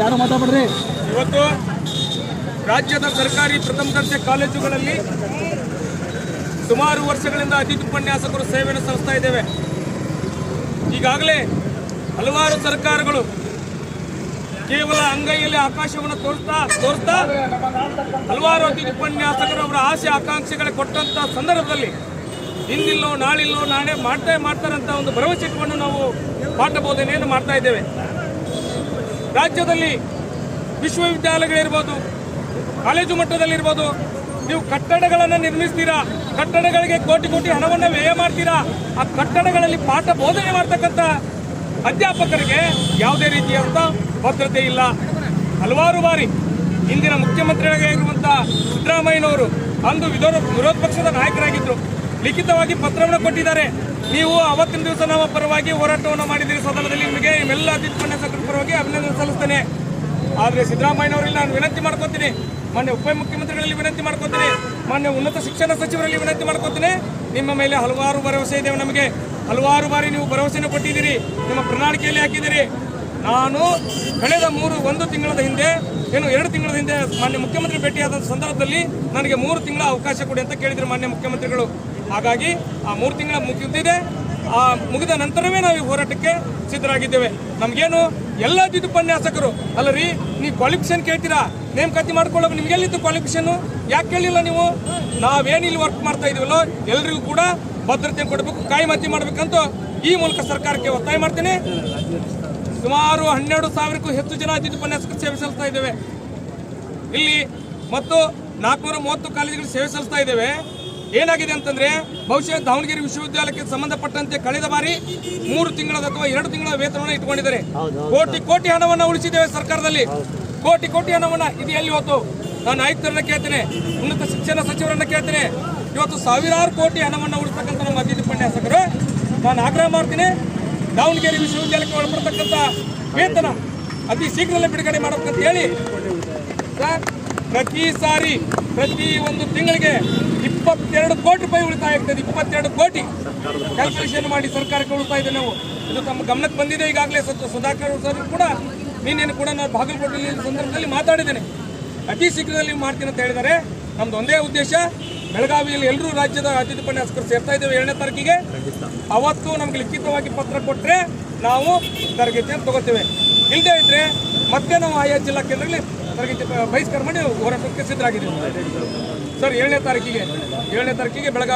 ಯಾರು ಮಾತಾಡ್ಬೇಡ್ರಿ? ಇವತ್ತು ರಾಜ್ಯದ ಸರ್ಕಾರಿ ಪ್ರಥಮ ದರ್ಜೆ ಕಾಲೇಜುಗಳಲ್ಲಿ ಸುಮಾರು ವರ್ಷಗಳಿಂದ ಅತಿಥಿ ಉಪನ್ಯಾಸಕರು ಸೇವೆಯನ್ನು ಸಲ್ಲಿಸ್ತಾ ಇದ್ದೇವೆ. ಈಗಾಗಲೇ ಹಲವಾರು ಸರ್ಕಾರಗಳು ಕೇವಲ ಅಂಗೈಯಲ್ಲಿ ಆಕಾಶವನ್ನು ತೋರಿಸ್ತಾ ತೋರಿಸ್ತಾ ಹಲವಾರು ಅತಿಥಿ ಉಪನ್ಯಾಸಕರು ಅವರ ಆಸೆ ಆಕಾಂಕ್ಷೆಗಳ ಕೊಟ್ಟಂತ ಸಂದರ್ಭದಲ್ಲಿ ಇಂದಿಲ್ಲೋ ನಾಳಿಲ್ಲೋ ನಾಳೆ ಮಾಡ್ತಾ ಮಾಡ್ತಾರಂತ ಒಂದು ಭರವಸೆ ನಾವು ಪಾಠ ಬೋಧನೆಯನ್ನು ಮಾಡ್ತಾ ಇದ್ದೇವೆ. ರಾಜ್ಯದಲ್ಲಿ ವಿಶ್ವವಿದ್ಯಾಲಯಗಳಿರ್ಬೋದು, ಕಾಲೇಜು ಮಟ್ಟದಲ್ಲಿರ್ಬೋದು, ನೀವು ಕಟ್ಟಡಗಳನ್ನು ನಿರ್ಮಿಸ್ತೀರಾ, ಕಟ್ಟಡಗಳಿಗೆ ಕೋಟಿ ಕೋಟಿ ಹಣವನ್ನು ವ್ಯಯ ಮಾಡ್ತೀರಾ, ಆ ಕಟ್ಟಡಗಳಲ್ಲಿ ಪಾಠ ಬೋಧನೆ ಮಾಡ್ತಕ್ಕಂಥ ಅಧ್ಯಾಪಕರಿಗೆ ಯಾವುದೇ ರೀತಿಯಾದಂಥ ಭದ್ರತೆ ಇಲ್ಲ. ಹಲವಾರು ಬಾರಿ ಇಂದಿನ ಮುಖ್ಯಮಂತ್ರಿಯಾಗಿರುವಂಥ ಸಿದ್ದರಾಮಯ್ಯನವರು ಅಂದು ವಿರೋಧ ವಿರೋಧ ಪಕ್ಷದ ನಾಯಕರಾಗಿದ್ದರು ಲಿಖಿತವಾಗಿ ಪತ್ರವನ್ನು ಕೊಟ್ಟಿದ್ದಾರೆ. ನೀವು ಅವತ್ತಿನ ದಿವಸ ನಮ್ಮ ಪರವಾಗಿ ಹೋರಾಟವನ್ನು ಮಾಡಿದ್ದೀರಿ. ಸದನದಲ್ಲಿ ನಿಮಗೆ ನಿಮ್ಮೆಲ್ಲ ಅತಿಥಿ ಪರವಾಗಿ ಅಭಿನಂದನೆ ಸಲ್ಲಿಸ್ತೇನೆ. ಆದರೆ ಸಿದ್ದರಾಮಯ್ಯನವರಲ್ಲಿ ನಾನು ವಿನಂತಿ ಮಾಡ್ಕೊತೀನಿ. ಮಾನ್ಯ ಉಪಮುಖ್ಯಮಂತ್ರಿಗಳಲ್ಲಿ ವಿನಂತಿ ಮಾಡ್ಕೊತೀನಿ. ಮಾನ್ಯ ಉನ್ನತ ಶಿಕ್ಷಣ ಸಚಿವರಲ್ಲಿ ವಿನಂತಿ ಮಾಡ್ಕೊತೀನಿ. ನಿಮ್ಮ ಮೇಲೆ ಹಲವಾರು ಭರವಸೆ ಇದೆ ನಮಗೆ. ಹಲವಾರು ಬಾರಿ ನೀವು ಭರವಸೆಯನ್ನು ಕೊಟ್ಟಿದ್ದೀರಿ. ನಿಮ್ಮ ಪ್ರಣಾಳಿಕೆಯಲ್ಲಿ ಹಾಕಿದ್ದೀರಿ. ನಾನು ಕಳೆದ ಮೂರು, ಒಂದು ತಿಂಗಳ ಹಿಂದೆ, ಏನು ಎರಡು ತಿಂಗಳ ಹಿಂದೆ ಮಾನ್ಯ ಮುಖ್ಯಮಂತ್ರಿ ಭೇಟಿಯಾದ ಸಂದರ್ಭದಲ್ಲಿ ನನಗೆ ಮೂರು ತಿಂಗಳ ಅವಕಾಶ ಕೊಡಿ ಅಂತ ಕೇಳಿದ್ರು ಮಾನ್ಯ ಮುಖ್ಯಮಂತ್ರಿಗಳು. ಹಾಗಾಗಿ ಆ ಮೂರು ತಿಂಗಳ ಮುಗಿದಿದೆ ಆ, ಮುಗಿದ ನಂತರವೇ ನಾವು ಈ ಹೋರಾಟಕ್ಕೆ ಸಿದ್ಧರಾಗಿದ್ದೇವೆ. ನಮಗೇನು ಎಲ್ಲ ಅತಿಥಿ ಉಪನ್ಯಾಸಕರು, ಅಲ್ಲ ರೀ, ನೀವು ಕ್ವಾಲಿಫಿಕೇಶನ್ ಕೇಳ್ತೀರಾ? ನೇಮಕಾತಿ ಮಾಡ್ಕೊಳ್ಳೋ ನಿಮ್ಗೆ ಎಲ್ಲಿತ್ತು ಕ್ವಾಲಿಫಿಕೇಷನ್ ಯಾಕೆ ಕೇಳಿಲ್ಲ ನೀವು? ನಾವೇನು ಇಲ್ಲಿ ವರ್ಕ್ ಮಾಡ್ತಾ ಇದೀವಲ್ಲೋ, ಎಲ್ರಿಗೂ ಕೂಡ ಭದ್ರತೆ ಕೊಡಬೇಕು, ಕಾಯಿಮತಿ ಮಾಡಬೇಕಂತ ಈ ಮೂಲಕ ಸರ್ಕಾರಕ್ಕೆ ಒತ್ತಾಯ ಮಾಡ್ತೀನಿ. ಸುಮಾರು ಹನ್ನೆರಡು ಸಾವಿರಕ್ಕೂ ಹೆಚ್ಚು ಜನ ಅತಿಥಿ ಉಪನ್ಯಾಸಕರು ಸೇವೆ ಸಲ್ಲಿಸ್ತಾ ಇದ್ದೇವೆ. ಇಲ್ಲಿ ಮತ್ತು ನಾಲ್ಕುನೂರ ಮೂವತ್ತು ಕಾಲೇಜುಗಳು ಸೇವೆ ಸಲ್ಲಿಸ್ತಾ ಇದ್ದೇವೆ. ಏನಾಗಿದೆ ಅಂತಂದ್ರೆ ಬಹುಶಃ ದಾವಣಗೆರೆ ವಿಶ್ವವಿದ್ಯಾಲಯಕ್ಕೆ ಸಂಬಂಧಪಟ್ಟಂತೆ ಕಳೆದ ಬಾರಿ ಮೂರು ತಿಂಗಳ ಅಥವಾ ಎರಡು ತಿಂಗಳ ವೇತನವನ್ನು ಇಟ್ಕೊಂಡಿದ್ದಾರೆ. ಕೋಟಿ ಕೋಟಿ ಹಣವನ್ನ ಉಳಿಸಿದ್ದೇವೆ ಸರ್ಕಾರದಲ್ಲಿ. ಕೋಟಿ ಕೋಟಿ ಹಣವನ್ನ ಇದು ಎಲ್ಲಿ ಹೋತು? ನಾನು ಆಯುಕ್ತರನ್ನ ಕೇಳ್ತೇನೆ ಉನ್ನತ ಶಿಕ್ಷಣ ಸಚಿವರನ್ನ ಕೇಳ್ತೇನೆ. ಇವತ್ತು ಸಾವಿರಾರು ಕೋಟಿ ಹಣವನ್ನ ಉಳಿಸ್ತಕ್ಕಂಥ ನಮ್ಮ ಅತಿಥಿ ಉಪನ್ಯಾಸಕರು. ನಾನು ಆಗ್ರಹ ಮಾಡ್ತೀನಿ ದಾವಣಗೆರೆ ವಿಶ್ವವಿದ್ಯಾಲಯಕ್ಕೆ ಒಳಪಡ್ತಕ್ಕಂಥ ವೇತನ ಅತಿ ಶೀಘ್ರದಲ್ಲೇ ಬಿಡುಗಡೆ ಮಾಡಬೇಕಂತ ಹೇಳಿ. ಸರ್ ಪ್ರತಿ ಸಾರಿ ಪ್ರತಿ ಒಂದು ತಿಂಗಳಿಗೆ ಇಪ್ಪತ್ತೆರಡು ಕೋಟಿ ರೂಪಾಯಿ ಉಳಿತಾಯ ಆಗ್ತದೆ, ಇಪ್ಪತ್ತೆರಡು ಕೋಟಿ. ಕ್ಯಾಲ್ಕುಲೇಷನ್ ಮಾಡಿ ಸರ್ಕಾರಕ್ಕೆ ಉಳಿತಾಯ ಇದೆ ನಾವು. ಇದು ತಮ್ಮ ಗಮನಕ್ಕೆ ಬಂದಿದೆ ಈಗಾಗಲೇ ಸುಧಾಕರ್ ಸರ್ ಕೂಡ ನಿನ್ನೇನು ಕೂಡ ನಾನು ಬಾಗಲಕೋಟೆಯಲ್ಲಿ ಈ ಸಂದರ್ಭದಲ್ಲಿ ಮಾತಾಡಿದ್ದೇನೆ. ಅತಿ ಶೀಘ್ರದಲ್ಲಿ ಮಾಡ್ತೀನಿ ಅಂತ ಹೇಳಿದ್ದಾರೆ. ನಮ್ದು ಒಂದೇ ಉದ್ದೇಶ, ಬೆಳಗಾವಿಯಲ್ಲಿ ಎಲ್ಲರೂ ರಾಜ್ಯದ ಅತಿಥಿ ಉಪನ್ಯಾಸಕರು ಸೇರ್ತಾ ಇದ್ದೇವೆ ಏಳನೇ ತಾರೀಕಿಗೆ. ಅವತ್ತು ನಮ್ಗೆ ಲಿಖಿತವಾಗಿ ಪತ್ರ ಕೊಟ್ಟರೆ ನಾವು ತರಗತಿಯನ್ನು ತಗೋತೇವೆ. ಇಲ್ಲದೇ ಇದ್ರೆ ಮತ್ತೆ ನಾವು ಆಯಾ ಜಿಲ್ಲಾ ಕೇಂದ್ರಗಳಲ್ಲಿ ತರಗತಿ ಬಹಿಷ್ಕಾರ ಮಾಡಿ ಹೋರಾಟಕ್ಕೆ ಸಿದ್ಧರಾಗಿದ್ದೀವಿ. ಸರ್, ಏಳನೇ ತಾರೀಕಿಗೆ ಏಳನೇ ತಾರೀಕಿಗೆ ಬೆಳಗಾವಿ